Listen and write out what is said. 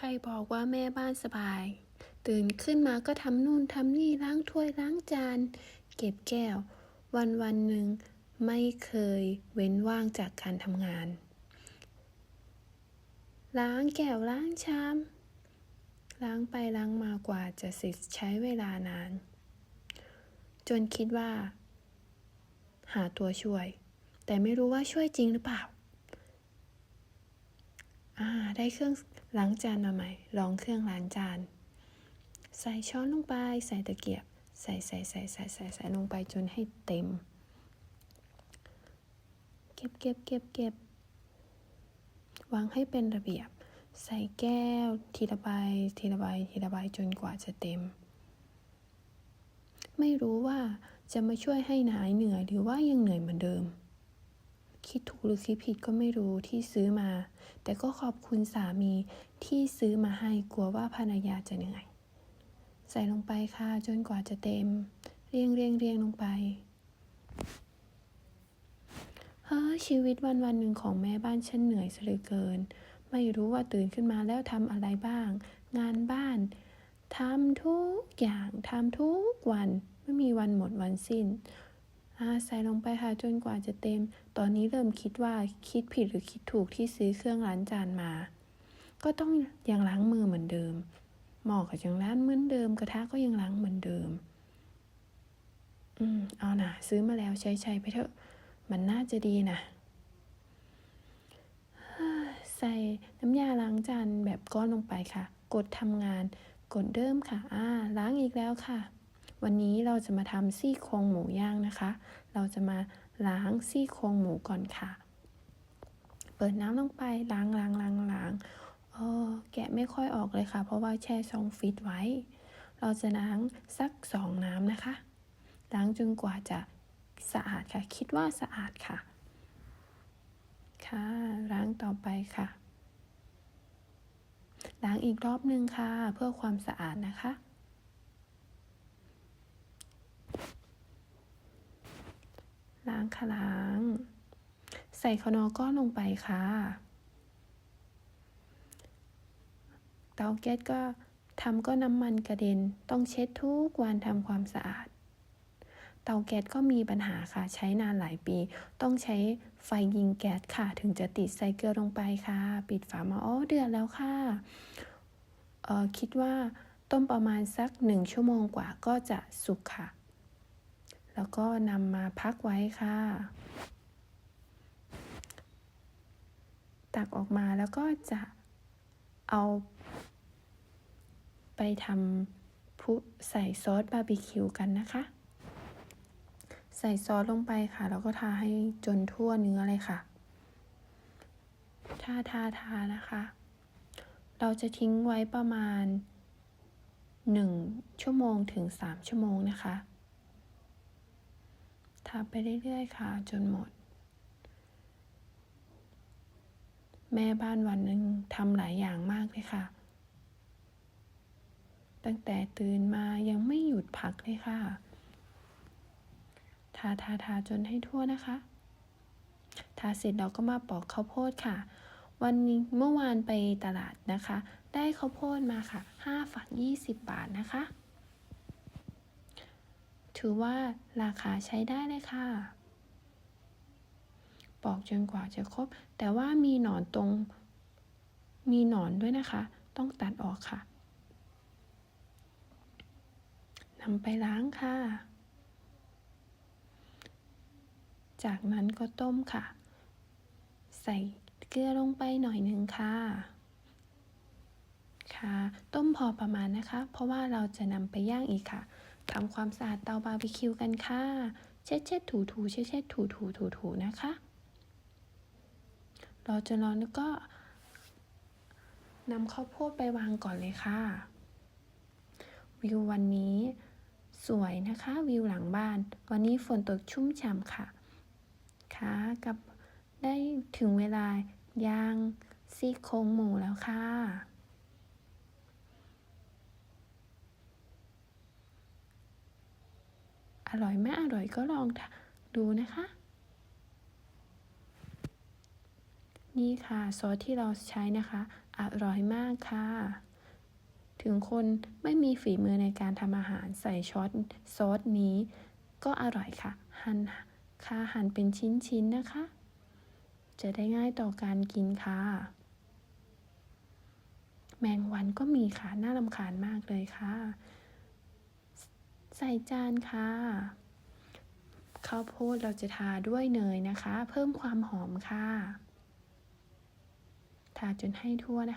ครบอกว่าแม่บ้านสบาย ตื่นขึ้นมาก็ทำนู่นทำนี่ล้างถ้วยล้างจาน เก็บแก้ว วันวันหนึ่งไม่เคยเว้นว่างจากการทำงาน ล้างแก้วล้างชาม ล้างไปล้างมากว่าจะเสร็จใช้เวลานาน จนคิดว่า หาตัวช่วย แต่ไม่รู้ว่าช่วยจริงหรือเปล่า อ่า ได้เครื่อง ล้างจานมาใหม่ลองเครื่องล้างจาน ใส่ช้อนลงไป ใส่ตะเกียบ ใส่ใส่ใส่ใส่ใส่ใส่ลงไปจนให้เต็ม เก็บเก็บเก็บเก็บวางให้เป็นระเบียบ ใส่แก้ว ทีละใบทีละใบทีละใบจนกว่าจะเต็ม ไม่รู้ว่าจะมาช่วยให้หายเหนื่อยหรือว่ายังเหนื่อยเหมือนเดิม คิดถูกหรือคิดผิดก็ไม่รู้ที่ซื้อมา แต่ก็ขอบคุณสามีที่ซื้อมาให้กลัวว่าภรรยาจะเหนื่อย ใส่ลงไปค่ะจนกว่าจะเต็ม เรียงเรียงเรียงลงไปเฮ้ยชีวิตวันวันหนึ่งของแม่บ้านฉันเหนื่อยเหลือเกิน ไม่รู้ว่าตื่นขึ้นมาแล้วทำอะไรบ้าง งานบ้านทำทุกอย่างทำทุกวันไม่มีวันหมดวันสิ้น ใส่ลงไปค่ะจนกว่าจะเต็ม ตอนนี้เริ่มคิดว่าคิดผิดหรือคิดถูกที่ซื้อเครื่องล้างจานมา ก็ต้องยังล้างมือเหมือนเดิม หม้อก็ยังล้างเหมือนเดิม กระทะก็ยังล้างเหมือนเดิม อืม เอานะซื้อมาแล้วใช้ใช้ไปเถอะ มันน่าจะดีนะใส่น้ำยาล้างจานแบบก้อนลงไปค่ะ กดทำงาน กดเริ่มค่ะ อ่า ล้างอีกแล้วค่ะ วันนี้เราจะมาทำซี่โครงหมูย่างนะคะ เราจะมาล้างซี่โครงหมูก่อนค่ะ เปิดน้ำลงไปล้างล้างล้างล้างเออแกะไม่ค่อยออกเลยค่ะ เพราะว่าแช่ช่องฟิตไว้ เราจะล้างสักสองน้ำนะคะ ล้างจนกว่าจะสะอาดค่ะ คิดว่าสะอาดค่ะ ค่ะล้างต่อไปค่ะ ล้างอีกรอบนึงค่ะ เพื่อความสะอาดนะคะางคะล้าง ใส่ขนอก้อนลงไปค่ะ เตาแก๊สก็ทำก็น้ำมันกระเด็น ต้องเช็ดทุกวันทำความสะอาด เตาแก๊สก็มีปัญหาค่ะ ใช้นานหลายปี ต้องใช้ไฟยิงแก๊สค่ะ ถึงจะติดใส่เกลือลงไปค่ะ ปิดฝามาอ๋อเดือดแล้วค่ะเอ่อคิดว่าต้มประมาณสักหนึ่งชั่วโมงกว่าก็จะสุกค่ะ แล้วก็นำมาพักไว้ค่ะ ตักออกมาแล้วก็จะเอา ไปทำผู้ใส่ซอสบาร์บีคิวกันนะคะ ใส่ซอสลงไปค่ะ แล้วก็ทาให้จนทั่วเนื้อเลยค่ะ ทาทาทานะคะ เราจะทิ้งไว้ประมาณ 1 ชั่วโมงถึง 3 ชั่วโมงนะคะ ทาไปเรื่อยๆค่ะ จนหมด แม่บ้านวันหนึ่งทำหลายอย่างมากเลยค่ะ ตั้งแต่ตื่นมายังไม่หยุดพักเลยค่ะ ทาทาทาจนให้ทั่วนะคะ ทาเสร็จเราก็มาปอกข้าวโพดค่ะ วันนี้เมื่อวานไปตลาดนะคะ ได้ข้าวโพดมาค่ะ 5 ฝัก 20 บาทนะคะ ถือว่าราคาใช้ได้เลยค่ะ ปอกจนกว่าจะครบ แต่ว่ามีหนอนตรง มีหนอนด้วยนะคะ ต้องตัดออกค่ะนำไปล้างค่ะ จากนั้นก็ต้มค่ะ ใส่เกลือลงไปหน่อยหนึ่งค่ะ ค่ะ ต้มพอประมาณนะคะ เพราะว่าเราจะนำไปย่างอีกค่ะ ทำความสะอาดเตาบาร์บีคิวกันค่ะ เช็ดเช็ดถูถูเช็ดเช็ดถูถูถูถูนะคะรอจนร้อนแล้วก็นำข้าวโพดไปวางก่อนเลยค่ะ วิววันนี้สวยนะคะ วิวหลังบ้าน วันนี้ฝนตกชุ่มฉ่ำค่ะค่ะกับได้ถึงเวลายางซี่โครงหมูแล้วค่ะ อร่อยไม่อร่อยก็ลองดูนะคะ นี่ค่ะซอสที่เราใช้นะคะ อร่อยมากค่ะ ถึงคนไม่มีฝีมือในการทำอาหารใส่ช็อตซอสนี้ ก็อร่อยค่ะ หั่นค่ะหั่นเป็นชิ้นๆนะคะ จะได้ง่ายต่อการกินค่ะ แมงวันก็มีค่ะน่ารำคาญมากเลยค่ะ ใส่จานค่ะ ข้าวโพดเราจะทาด้วยเนยนะคะ เพิ่มความหอมค่ะ ทาจนให้ทั่วนะคะ